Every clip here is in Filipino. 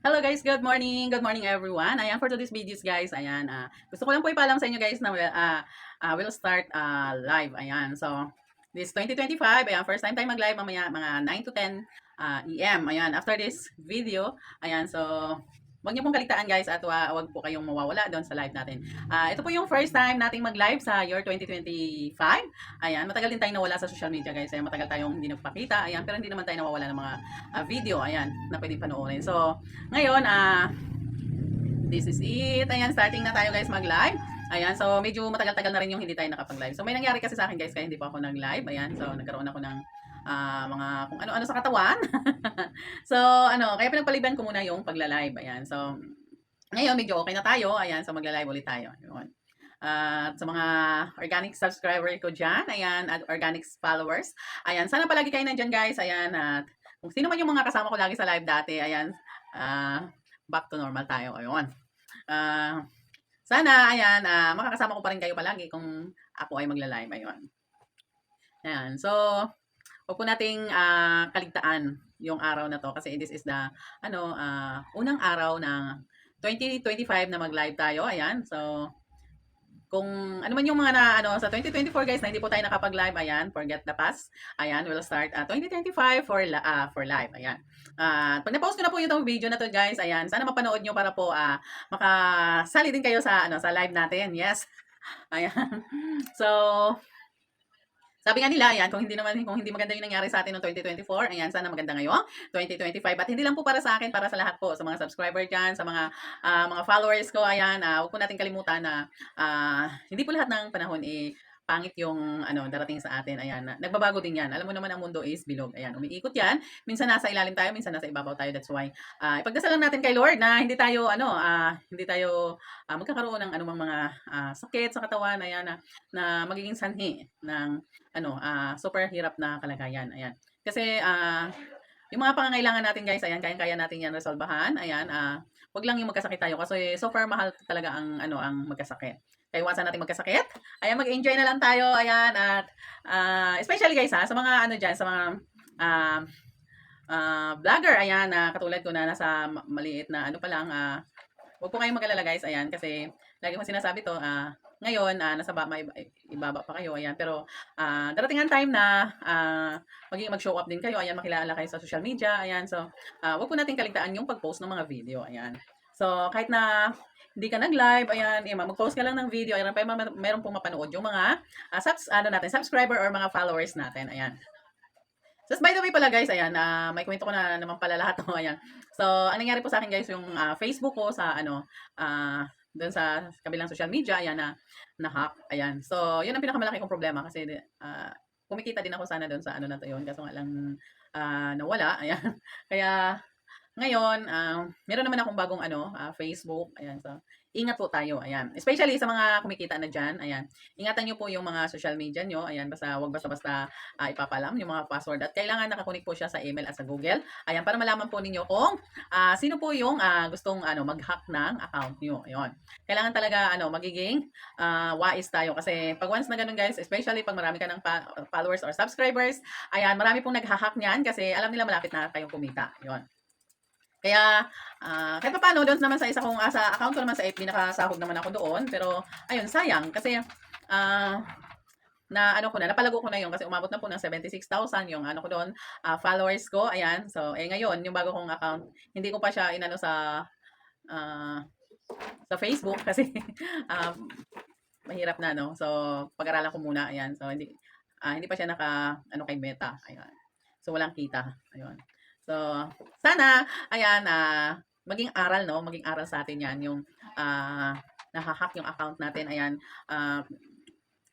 Hello guys, good morning. Good morning everyone. Ayan, for today's videos guys, ayan, ah, gusto ko lang po ipaalam sa inyo guys na uh, uh, we'll start uh, live. Ayan, so this 2025, ayan, first time tayo mag-live mamaya mga 9 to 10 uh, EM. Ayan, after this video, ayan, so Huwag niyo pong kaligtaan guys at uh, huwag po kayong mawawala doon sa live natin. Uh, ito po yung first time nating mag-live sa year 2025. Ayan, matagal din tayong nawala sa social media guys. Ayan, matagal tayong hindi nagpakita. Ayan, pero hindi naman tayo nawawala ng mga uh, video. Ayan, na pwedeng panoorin. So, ngayon, uh, this is it. Ayan, starting na tayo guys mag-live. Ayan, so medyo matagal-tagal na rin yung hindi tayo nakapag-live. So may nangyari kasi sa akin guys, kaya hindi pa ako nag-live. Ayan, so nagkaroon ako ng uh, mga kung ano-ano sa katawan. so, ano, kaya pinagpaliban ko muna yung pagla-live. Ayan. So, ngayon medyo okay na tayo. Ayan, so magla-live ulit tayo. Yun. At uh, sa mga organic subscriber ko dyan, ayan, at organic followers, ayan, sana palagi kayo nandyan guys, ayan, at kung sino man yung mga kasama ko lagi sa live dati, ayan, uh, back to normal tayo, ayun. Uh, sana, ayan, uh, makakasama ko pa rin kayo palagi kung ako ay magla-live, ayun. Ayan, so, Huwag po nating uh, kaligtaan yung araw na to kasi this is the ano uh, unang araw ng 2025 na mag-live tayo. Ayan. So kung ano man yung mga na ano sa 2024 guys na hindi po tayo nakapag-live, ayan, forget the past. Ayan, we'll start uh, 2025 for uh, for live. Ayan. Uh, pag na-post ko na po yung video na to guys, ayan, sana mapanood nyo para po uh, makasali din kayo sa ano sa live natin. Yes. Ayan. So, sabi nga nila, ayan, kung hindi naman kung hindi maganda yung nangyari sa atin noong 2024, ayan, sana maganda ngayon, 2025. At hindi lang po para sa akin, para sa lahat po, sa mga subscriber diyan, sa mga uh, mga followers ko, ayan, uh, huwag po natin kalimutan na uh, hindi po lahat ng panahon eh pangit yung ano darating sa atin. Ayan, nagbabago din 'yan. Alam mo naman ang mundo is bilog. Ayan, umiikot 'yan. Minsan nasa ilalim tayo, minsan nasa ibabaw tayo. That's why uh, ipagdasal lang natin kay Lord na hindi tayo ano, uh, hindi tayo uh, magkakaroon ng anumang mga uh, sakit sa katawan, ayan na, na magiging sanhi ng ano, uh, super hirap na kalagayan. Ayan. Kasi uh, yung mga pangangailangan natin guys, ayan, kaya-kaya natin yan resolbahan. Ayan, uh, wag lang yung magkasakit tayo kasi so far mahal talaga ang ano ang magkasakit. Kaya iwasan natin magkasakit. Ayan, mag-enjoy na lang tayo. Ayan, at uh, especially guys ha, sa mga ano dyan, sa mga uh, uh, vlogger, ayan, uh, katulad ko na nasa maliit na ano pa lang, uh, huwag po kayong mag-alala guys, ayan, kasi lagi ko sinasabi to, uh, ngayon, uh, nasa ba, may, ibaba pa kayo, ayan, pero uh, darating ang time na uh, magiging mag-show up din kayo, ayan, makilala kayo sa social media, ayan, so, uh, huwag po natin kaligtaan yung pag-post ng mga video, ayan. So, kahit na hindi ka nag-live, ayan, eh, mag-post ka lang ng video, ayan, pa meron pong mapanood yung mga uh, subs, ano natin, subscriber or mga followers natin, ayan. So, by the way pala guys, ayan, uh, may kwento ko na naman pala lahat, oh, ayan. So, ang nangyari po sa akin guys, yung uh, Facebook ko sa, ano, uh, doon sa kabilang social media, ayan, na, na-hack, ayan. So, yun ang pinakamalaki kong problema kasi, uh, kumikita din ako sana doon sa ano na to yun, kaso nga lang, uh, nawala, ayan. Kaya, ngayon, uh, meron naman akong bagong ano, uh, Facebook. Ayan, so ingat po tayo. Ayan. Especially sa mga kumikita na diyan. Ayan. Ingatan niyo po yung mga social media niyo. Ayan, basta wag basta-basta uh, ipapalam yung mga password at kailangan nakakunik po siya sa email at sa Google. Ayan, para malaman po ninyo kung uh, sino po yung uh, gustong ano mag-hack ng account niyo. Ayun. Kailangan talaga ano magiging uh, wise tayo kasi pag once na ganun guys, especially pag marami ka ng followers or subscribers, ayan, marami pong nagha-hack niyan kasi alam nila malapit na kayong kumita. Ayun. Kaya, uh, kahit pa paano, doon naman sa isa kong, uh, account ko naman sa FB, nakasahod naman ako doon. Pero, ayun, sayang. Kasi, uh, na ano ko na, napalago ko na yun kasi umabot na po ng 76,000 yung ano ko doon, uh, followers ko. Ayan. So, eh ngayon, yung bago kong account, hindi ko pa siya inano sa uh, sa Facebook kasi um, mahirap na no. So, pag-aralan ko muna. Ayan. So, hindi uh, hindi pa siya naka ano kay Meta. Ayan. So, walang kita. Ayun. So, sana, ayan, uh, maging aral, no? Maging aral sa atin yan, yung uh, nahahack yung account natin, ayan, uh,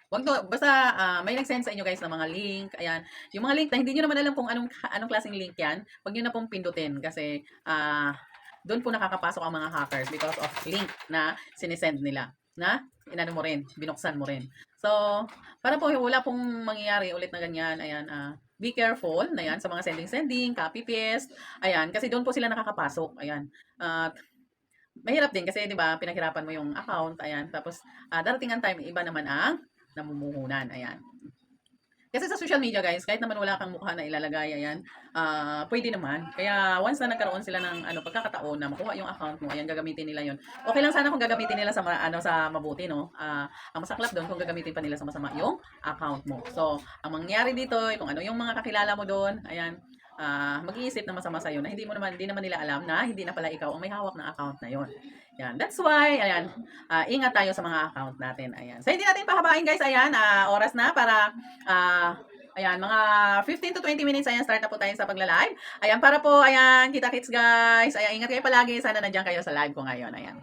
Wag to, basta uh, may nag-send sa inyo guys ng mga link. Ayan. Yung mga link na hindi niyo naman alam kung anong anong klaseng link 'yan, wag niyo na pong pindutin kasi uh, doon po nakakapasok ang mga hackers because of link na sinesend nila na inano mo rin, binuksan mo rin. So, para po wala pong mangyayari ulit na ganyan, ayan, uh, be careful na yan sa mga sending-sending, copy-paste. Ayan, kasi doon po sila nakakapasok. Ayan. At uh, mahirap din kasi 'di ba, pinaghirapan mo yung account, ayan. Tapos uh, darating ang time iba naman ang namumuhunan, ayan. Kasi sa social media guys, kahit naman wala kang mukha na ilalagay, ayan, ah pwede naman. Kaya once na nagkaroon sila ng ano, pagkakataon na makuha yung account mo, ayan, gagamitin nila yon Okay lang sana kung gagamitin nila sa ano sa mabuti, no? Ah, ang masaklap doon kung gagamitin pa nila sa masama yung account mo. So, ang mangyari dito, kung ano yung mga kakilala mo doon, ayan, ah mag-iisip na masama sa'yo na hindi mo naman, hindi naman nila alam na hindi na pala ikaw ang may hawak ng account na yon. Yan. That's why, ayan, ah, ingat tayo sa mga account natin. Ayan. So, hindi natin pahabain guys. Ayan, ah, oras na para, ah, ayan, mga 15 to 20 minutes. Ayan, start na po tayo sa pagla-live. Ayan, para po, ayan, kita-kits guys. Ayan, ingat kayo palagi. Sana nandiyan kayo sa live ko ngayon. Ayan.